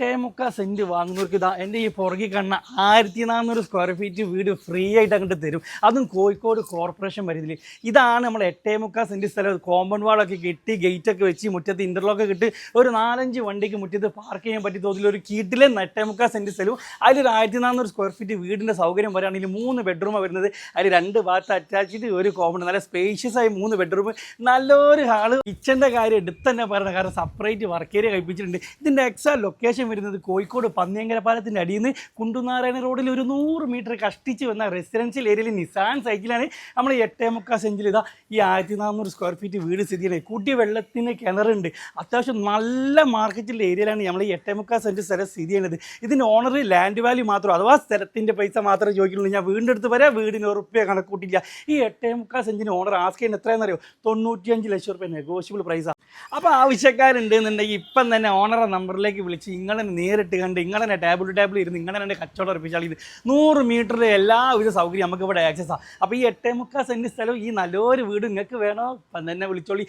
എട്ടേ മുക്കാൽ സെന്റ് വാങ്ങുന്നവർക്ക് ഇതാ എന്റെ ഈ പുറകിൽ കണ്ണ ആയിരത്തി നാനൂറ് സ്ക്വയർ ഫീറ്റ് വീട് ഫ്രീ ആയിട്ട് അങ്ങോട്ട് തരും. അതും കോഴിക്കോട് കോർപ്പറേഷൻ പരിധിയിൽ ഇതാണ് നമ്മൾ എട്ടേ മുക്കാൽ സെന്റ് സ്ഥലം. കോമ്പൗണ്ട് വാളൊക്കെ കെട്ടി ഗേറ്റൊക്കെ വെച്ച് മുറ്റത്ത് ഇന്റർലോക്ക് കിട്ടി ഒരു നാലഞ്ച് വണ്ടിക്ക് മുറ്റത്ത് പാർക്ക് ചെയ്യാൻ പറ്റിയ തോതിൽ ഒരു കീട്ടിലെ എട്ടേ മുക്കാൽ സെന്റ് സ്ഥലവും. അതിലൊരു ആയിരത്തി നാനൂറ് സ്ക്വയർ ഫീറ്റ് വീടിന്റെ സൗകര്യം വരാണെങ്കിൽ മൂന്ന് ബെഡ്റൂമാണ് വരുന്നത്. അതിൽ രണ്ട് ഭാഗത്ത് അറ്റാച്ച്ഡ് ഒരു കോമ്പൗണ്ട് നല്ല സ്പേഷ്യസ് ആയി മൂന്ന് ബെഡ്റൂം നല്ലൊരു ഹാൾ കിച്ചന്റെ കാര്യം എടുത്ത് തന്നെ പറയണം കാരണം സെപ്പറേറ്റ് വർക്ക് ഏരിയ കഴിപ്പിച്ചിട്ടുണ്ട് ഇതിന്റെ എക്സാ ലൊക്കേഷൻ വരുന്നത് കോഴിക്കോട് പന്നിയങ്കര പാലത്തിന്റെ അടിയിൽ നിന്ന് കുണ്ടുനാരായണ റോഡിൽ ഒരു നൂറ് മീറ്റർ കഷ്ടിച്ച് വന്ന റെസിഡൻഷ്യൽ ഏരിയയിൽ നിസാൻ സൈക്കിളാണ് നമ്മൾ എട്ടേ മുക്കാൽ സെഞ്ചിൽ ഇതാ ഈ ആയിരത്തി നാനൂറ് സ്ക്വയർ ഫീറ്റ് വീട് സ്ഥിതി ചെയ്യുന്നത്. കൂട്ടിയ വെള്ളത്തിന് കിണറുണ്ട്. അത്യാവശ്യം നല്ല മാർക്കറ്റിന്റെ ഏരിയയിലാണ് നമ്മൾ എട്ടേ മുക്കാൽ സെഞ്ച് സ്ഥലം സ്ഥിതി ചെയ്യുന്നത്. ഇതിന്റെ ഓണർ ലാൻഡ് വാല്യൂ മാത്രം അഥവാ സ്ഥലത്തിന്റെ പൈസ മാത്രമേ ചോദിക്കുള്ളൂ. ഞാൻ വീടിന്റെ അടുത്ത് വരെ വീടിന് ഉറപ്പിയ കണക്കൂട്ടില്ല. ഈ എട്ടേ മുക്കാൽ സെഞ്ചിന് ഓണർ ആസ്ക് ചെയ്യുന്നത് എത്രയാണെന്നറിയോ? തൊണ്ണൂറ്റിയഞ്ച് ലക്ഷം റുപ്യ നെഗോഷ്യബിൾ പ്രൈസാണ് അപ്പോൾ ആവശ്യക്കാരുണ്ട് എന്നുണ്ടെങ്കിൽ ഇപ്പം തന്നെ ഓണറെ നമ്പറിലേക്ക് വിളിച്ച് ഇങ്ങളെ നേരിട്ട് കണ്ട് ഇങ്ങനെ തന്നെ ടേബിൾ ടു ടേബിൾ ഇരുന്ന് ഇങ്ങനെ തന്നെ കച്ചവടം ഉറപ്പിച്ചാൽ ഇത് നൂറ് മീറ്ററിൽ എല്ലാവിധ സൗകര്യം നമുക്ക് ഇവിടെ ആക്സസ് ആണ് അപ്പോൾ ഈ എട്ടേ മുക്കാൽ സെന്റ് സ്ഥലം ഈ നല്ലൊരു വീട് നിങ്ങൾക്ക് വേണോ? തന്നെ വിളിച്ചോളി.